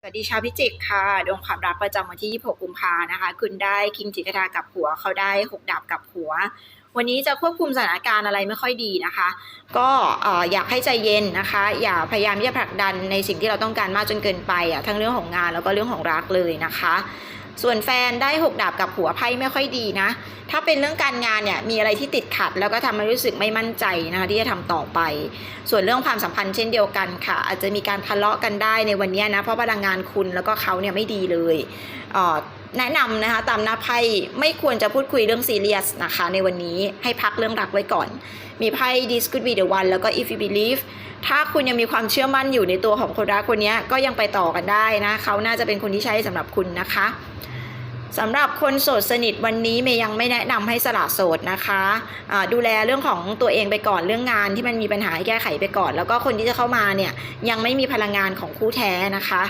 สวัสดีชาวพิจิกค่ะ ดวงความรักประจำวันที่ 26 กุมภานะคะ คุณได้คิงจิกทากับหัว เขาได้ 6 ดาบกับหัว วันนี้จะควบคุมสถานการณ์อะไรไม่ค่อยดีนะคะ ก็เอ่ออยากให้ใจเย็นนะคะ อย่าพยายามที่จะผลักดันในสิ่งที่เราต้องการมากจนเกินไปอะทั้งเรื่องของงานแล้วก็เรื่องของรักเลยนะคะ ส่วนแฟนได้ 6 ดาบกับหัวไพ่ไม่ค่อยดีนะ ถ้าเป็นเรื่องการงานเนี่ยมีอะไรที่ติดขัด แล้วก็ทำให้รู้สึกไม่มั่นใจนะคะที่จะทำต่อไป ส่วนเรื่องความสัมพันธ์เช่นเดียวกันค่ะ อาจจะมีการทะเลาะกันได้ในวันนี้นะเพราะพลังงานคุณแล้วก็เขาเนี่ยไม่ดีเลยอ่อแนะนำนะคะตามหน้าไพ่ไม่ควรจะพูดคุยเรื่องซีเรียสนะคะ ในวันนี้ให้พักเรื่องรักไว้ก่อน มีไพ่ this could be the one แล้วก็ if you believe ถ้าคุณยังมีความเชื่อมั่นอยู่ในตัวของคนรักคนนี้ก็ยังไปต่อกันได้นะ เขาน่าจะเป็นคนที่ใช้สำหรับคุณนะคะสำหรับคนโสดสนิทวันนี้เมย์ยังไม่แนะนำให้สละโสดนะคะะดูแลเรื่องของตัวเองไปก่อนเรื่องงานที่มันมีปัญหาให้แก้ไขไปก่อน แล้วก็คนที่จะเข้ามาเนี่ยยังไม่มีพลังงานของคู่แท้นะคะ